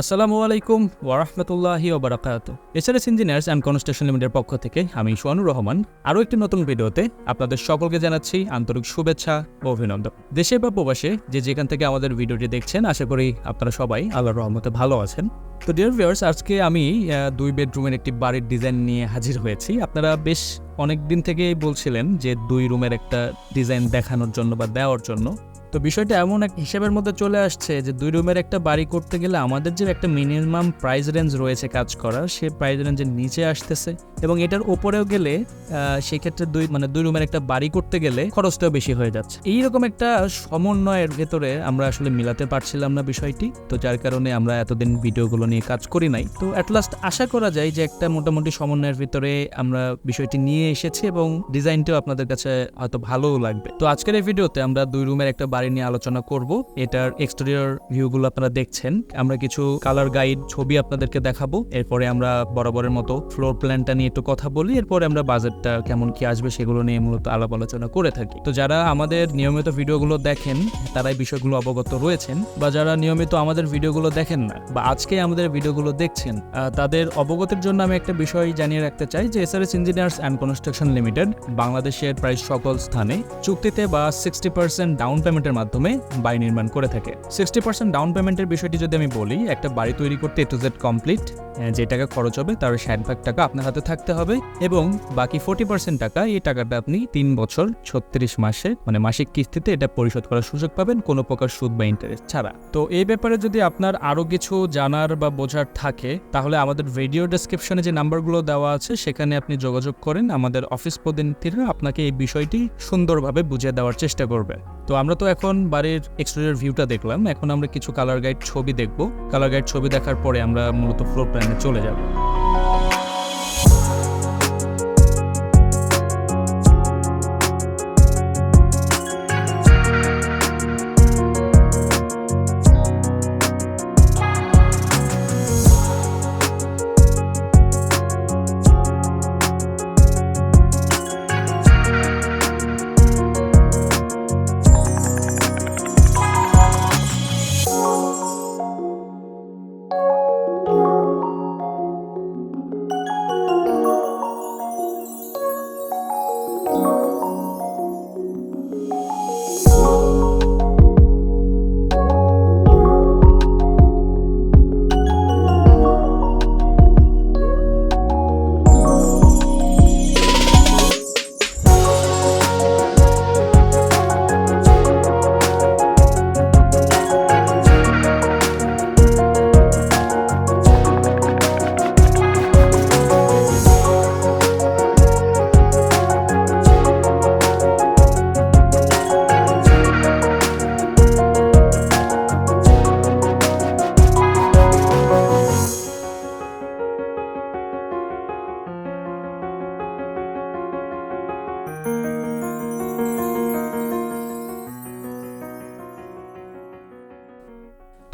আসসালামু আলাইকুম ওয়ারহমতুল্লাহি ওবরাকাত এসআরএস ইঞ্জিনিয়ার্স অ্যান্ড কনস্ট্রাকশন লিমিটেডের পক্ষ থেকে আমি সোয়ানুর রহমান। আরও একটি নতুন ভিডিওতে আপনাদের সকলকে জানাচ্ছি আন্তরিক শুভেচ্ছা ও অভিনন্দন। দেশে বা প্রবাসে যে যেখান থেকে আমাদের ভিডিওটি দেখছেন, আশা করি আপনারা সবাই আল্লাহর রহমতে ভালো আছেন। তো ডিয়ার ভিউয়ার্স আজকে আমি দুই বেডরুমের একটি বাড়ির ডিজাইন নিয়ে হাজির হয়েছি। আপনারা বেশ অনেক দিন থেকেই বলছিলেন যে দুই রুমের একটা ডিজাইন দেখানোর জন্য বা দেওয়ার জন্য। তো বিষয়টা এমন এক হিসাবের মধ্যে চলে আসছে যে দুই রুমের একটা বাড়ি করতে গেলে আমাদের যে একটা মিনিমাম প্রাইস রেঞ্জ রয়েছে কাজ করার, সে প্রাইস রেঞ্জের নিচে আসতেছে এবং এটার ওপরেও গেলে সেক্ষেত্রে দুই মানে দুই রুমের একটা বাড়ি করতে গেলে খরচটাও বেশি হয়ে যাচ্ছে। এইরকম একটা সমন্বয়ের ভেতরে আমরা আসলে মিলাতে পারছিলাম না বিষয়টি, তো যার কারণে আমরা এতদিন ভিডিওগুলো নিয়ে কাজ করি নাই। তো অ্যাট লাস্ট আশা করা যায় যে একটা মোটামুটি সমন্বয়ের ভিতরে আমরা বিষয়টি নিয়ে এসেছি এবং ডিজাইনটাও আপনাদের কাছে হয়তো ভালোও লাগবে। তো আজকের এই ভিডিওতে আমরা দুই রুমের একটা বাড়ি নিয়ে আলোচনা করব। এটার এক্সটেরিয়র ভিউগুলো আপনারা দেখছেন। আমরা কিছু কালার গাইড ছবি আপনাদেরকে দেখাবো। এরপরে আমরা বরাবরের মতো ফ্লোর প্ল্যানটা নিয়ে একটু কথা বলি। এরপরে আমরা বাজেটটা কেমন কি আসবে সেগুলো নিয়ে মূলত আলাপ আলোচনা করে থাকি। তো যারা আমাদের নিয়মিত ভিডিওগুলো দেখেন তারা এই বিষয়গুলো অবগত রয়েছেন। বা যারা নিয়মিত আমাদের ভিডিওগুলো দেখেন না, বা আজকে আমাদের ভিডিওগুলো দেখছেন তাদের অবগতির জন্য আমি একটা বিষয় জানিয়ে রাখতে চাই যে SRS engineers and construction limited বাংলাদেশের প্রায় সকল স্থানে চুক্তিতে বা সিক্সটি পার্সেন্ট ডাউন পেমেন্টের মাধ্যমে বাড়ি নির্মাণ করে থাকে। সিক্সটি পার্সেন্ট ডাউন পেমেন্টের বিষয়টি যদি আমি বলি, একটা বাড়ি তৈরি করতে এ টু জেড কমপ্লিট যে টাকা খরচ হবে তার ষাট ভাগ টাকা আপনার হাতে থাকতে হবে এবং বাকি ফোর্টি পার্সেন্ট টাকা এই টাকাটা আপনি তিন বছর ছত্রিশ মাসে মানে মাসিক কিস্তিতে এটা পরিশোধ করার সুযোগ পাবেন কোনো প্রকার সুদ বা ইন্টারেস্ট ছাড়া। তো এই ব্যাপারে যদি আপনার আরও কিছু জানার বা বোঝার থাকে, তাহলে আমাদের ভিডিও ডেসক্রিপশনে যে নাম্বারগুলো দেওয়া আছে, সেখানে আপনি যোগাযোগ করেন। আমাদের অফিস প্রতিনিধিরা আপনাকে এই বিষয়টি সুন্দরভাবে বুঝিয়ে দেওয়ার চেষ্টা করবে। তো আমরা তো এখন বাড়ির এক্সটেরিয়র ভিউটা দেখলাম। এখন আমরা কিছু কালার গাইড ছবি দেখব। কালার গাইড ছবি দেখার পরে আমরা মূলত ফ্লোর চলে যাব।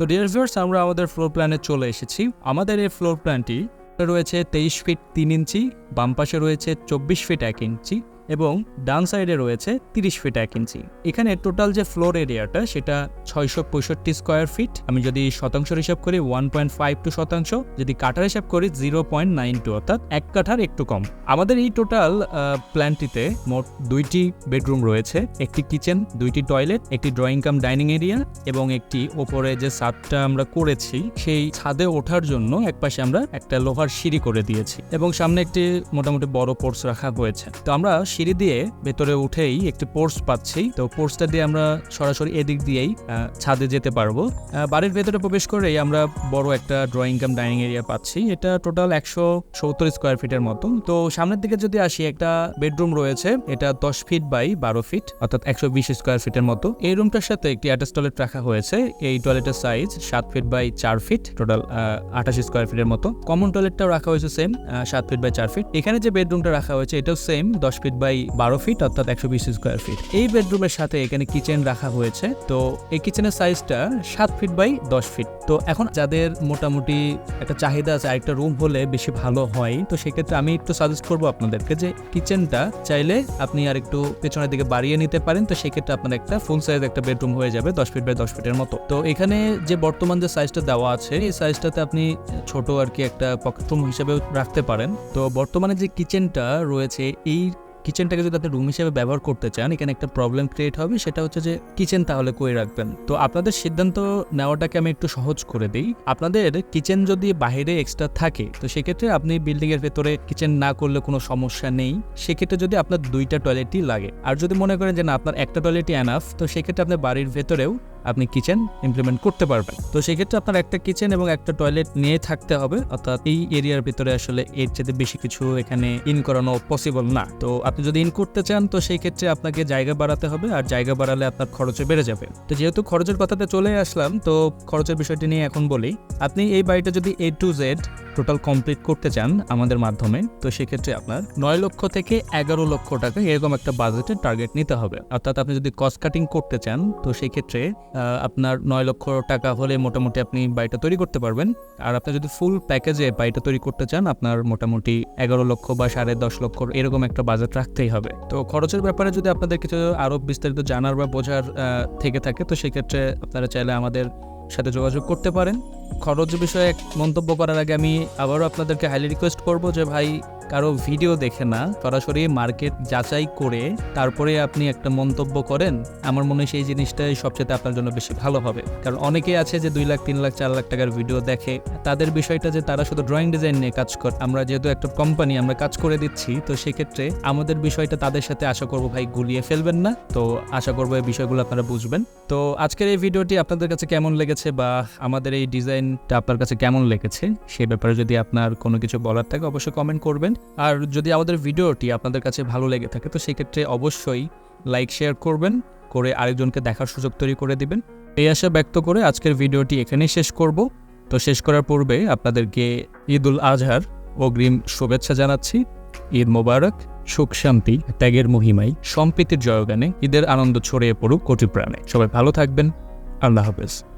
তো ডিয়ার ভিউয়ার্স আমরা আমাদের ফ্লোর প্ল্যানে চলে এসেছি। আমাদের এই ফ্লোর প্ল্যানটি রয়েছে তেইশ ফিট তিন ইঞ্চি বাম পাশে রয়েছে চব্বিশ ফিট এক ইঞ্চি এবং ডান সাইডে রয়েছে তিরিশ ফিট এক ইঞ্চি। এখানে টোটাল যে ফ্লোর এরিয়াটা, সেটা ছয়শো পঁয়ষট্টি স্কোয়ার ফিট। আমি যদি শতাংশ হিসাব করি, ওয়ান পয়েন্ট ফাইভ টু শতাংশ। যদি কাঠার হিসাব করি, জিরো পয়েন্ট নাইন টু, অর্থাৎ এক কাঠার একটু কম। আমাদের এই টোটাল প্ল্যানটিতে মোট দুইটি বেডরুম রয়েছে। একটি কিচেন, দুইটি টয়লেট, একটি ড্রয়িং কাম, ডাইনিং এরিয়া এবং একটি ওপরে যে ছাদটা আমরা করেছি, সেই ছাদে ওঠার জন্য একপাশে আমরা একটা লোহার সিঁড়ি করে দিয়েছি এবং সামনে একটি মোটামুটি বড় পোর্স রাখা হয়েছে। তো আমরা সিঁড়ি দিয়ে ভেতরে উঠেই একটি পোর্স পাচ্ছি। তো পোর্সটা দিয়ে আমরা সরাসরি এদিক দিয়েই ছাদে যেতে পারব। বাড়ির ভেতরে প্রবেশ করেই আমরা বড় একটা ড্রয়িং কাম ডাইনিং এরিয়া পাচ্ছি। এটা টোটাল একশো সত্তর স্কোয়ার ফিটের মতো তো সামনের দিকে যদি আসি, একটা বেডরুম রয়েছে। এটা দশ ফিট বাই বারো ফিট অর্থাৎ একশো বিশ স্কোয়ার ফিটের মতো। এই রুমটার সাথে একটি অ্যাটাচ টয়লেট রাখা হয়েছে। এই টয়লেটের সাইজ সাত ফিট বাই চার ফিট টোটাল আঠাশ স্কোয়ার ফিটের মতো। কমন টয়লেটটাও রাখা হয়েছে সেম সাত ফিট বাই চার ফিট এখানে যে বেডরুমটা রাখা হয়েছে, এটাও সেম দশ ফিট বাই বাই বারো ফিট অর্থাৎ একশো বিশ স্কোয়ার ফিট এই বেডরুমের সাথে এখানে কিচেন রাখা হয়েছে। তো এই কিচেনের সাইজটা সাত ফিট বাই দশ ফিট তো এখন যাদের মোটামুটি একটা চাহিদা আছে, আরেকটা রুম হলে বেশি ভালো হয়, তো সেক্ষেত্রে আমি একটু সাজেস্ট করব আপনাদেরকে যে কিচেনটা চাইলে আপনি আর একটু পেছনের দিকে বাড়িয়ে নিতে পারেন। তো সেক্ষেত্রে আপনার একটা ফুল সাইজ একটা বেডরুম হয়ে যাবে দশ ফিট বাই দশ ফিটের মতো। তো এখানে যে বর্তমান যে সাইজটা দেওয়া আছে, এই সাইজটাতে আপনি ছোট আর কি একটা পকেট রুম হিসেবেও রাখতে পারেন। তো বর্তমানে যে কিচেনটা রয়েছে, এই কিচেনটাকে যদি আপনি রুম হিসেবে ব্যবহার করতে চান, এখানে একটা প্রবলেম ক্রিয়েট হবে, সেটা হচ্ছে যে কিচেন তাহলে কই রাখবেন? তো আপনাদের সিদ্ধান্ত নেওয়াটাকে আমি একটু সহজ করে দিই। আপনাদের কিচেন যদি বাইরে এক্সট্রা থাকে, তো সেক্ষেত্রে আপনি বিল্ডিং এর ভেতরে কিচেন না করলে কোনো সমস্যা নেই। সেক্ষেত্রে যদি আপনার দুইটা টয়লেটই লাগে। আর যদি মনে করেন যে না, আপনার একটা টয়লেটই এনাফ তো সেক্ষেত্রে আপনার বাড়ির ভেতরেও আপনি কিচেন ইমপ্লিমেন্ট করতে পারবেন। তো সেক্ষেত্রে আপনার একটা কিচেন এবং একটা টয়লেট নিয়ে থাকতে হবে অর্থাৎ এই এরিয়ার ভিতরে আসলে এর চেয়ে বেশি কিছু এখানে ইন করানো পসিবল না। তো আপনি যদি ইন করতে চান তো সেই ক্ষেত্রে আপনাকে জায়গা বাড়াতে হবে আর জায়গা বাড়ালে আপনার খরচে বেড়ে যাবে। তো যেহেতু খরচের কথাতে চলে আসলাম তো খরচের বিষয়টি নিয়ে এখন বলি। আপনি এই বাড়িটা যদি A to Z total complete করতে চান আমাদের মাধ্যমে তো সেক্ষেত্রে আপনার নয় লক্ষ থেকে এগারো লক্ষ টাকা এরকম একটা বাজেটের টার্গেট নিতে হবে। অর্থাৎ আপনি যদি কস্ট কাটিং করতে চান তো সেই ক্ষেত্রে আহ, আপনার নয় লক্ষ টাকা হলে মোটামুটি আপনি বাড়িটা তৈরি করতে পারবেন। আর আপনি যদি ফুল প্যাকেজে বাড়িটা তৈরি করতে চান, আপনার মোটামুটি এগারো লক্ষ বা সাড়ে দশ লক্ষ এরকম একটা বাজেট রাখতেই হবে। তো খরচের ব্যাপারে যদি আপনাদের কিছু আরও বিস্তারিত জানার বা বোঝার থেকে থাকে, তো সেক্ষেত্রে আপনারা চাইলে আমাদের সাথে যোগাযোগ করতে পারেন। খরচ বিষয়ে মন্তব্য করার আগে আমি আবারও আপনাদেরকে হাইলি রিকোয়েস্ট করব যে, ভাই কারও ভিডিও দেখে না, সরাসরি মার্কেট যাচাই করে তারপরে আপনি একটা মন্তব্য করেন, আমার মনে হয় সেই জিনিসটাই সবচেয়ে আপনার জন্য বেশি ভালো হবে। কারণ অনেকেই আছে যে দুই লাখ, তিন লাখ, চার লাখ টাকার ভিডিও দেখে, তাদের বিষয়টা যে তারা শুধু ড্রয়িং ডিজাইন নিয়ে কাজ করে, আমরা যেহেতু একটা কোম্পানি আমরা কাজ করে দিচ্ছি, তো সেক্ষেত্রে আমাদের বিষয়টা তাদের সাথে আশা করব ভাই গুলিয়ে ফেলবেন না, তো আশা করব এই বিষয়গুলো আপনারা বুঝবেন। তো আজকের এই ভিডিওটি আপনাদের কাছে কেমন লেগেছে বা আমাদের এই ডিজাইনটা আপনার কাছে কেমন লেগেছে, সে ব্যাপারে যদি আপনার কোনো কিছু বলার থাকে, অবশ্যই কমেন্ট করবেন। আর যদি আমাদের ভিডিওটি আপনাদের কাছে ভালো লেগে থাকে, তো সেক্ষেত্রে অবশ্যই লাইক শেয়ার করবেন, করে আরেকজনকে দেখার সুযোগ তৈরি করে দিবেন। এই আশা ব্যক্ত করে আজকের ভিডিওটি এখানেই শেষ করব। তো শেষ করার পূর্বে আপনাদেরকে ঈদ উল আজহার অগ্রিম শুভেচ্ছা জানাচ্ছি। ঈদ মোবারক, সুখ শান্তি, ত্যাগের মহিমায়, সম্প্রীতির জয়গানে ঈদের আনন্দ ছড়িয়ে পড়ুক কোটি প্রাণে। সবাই ভালো থাকবেন। আল্লাহ হাফেজ।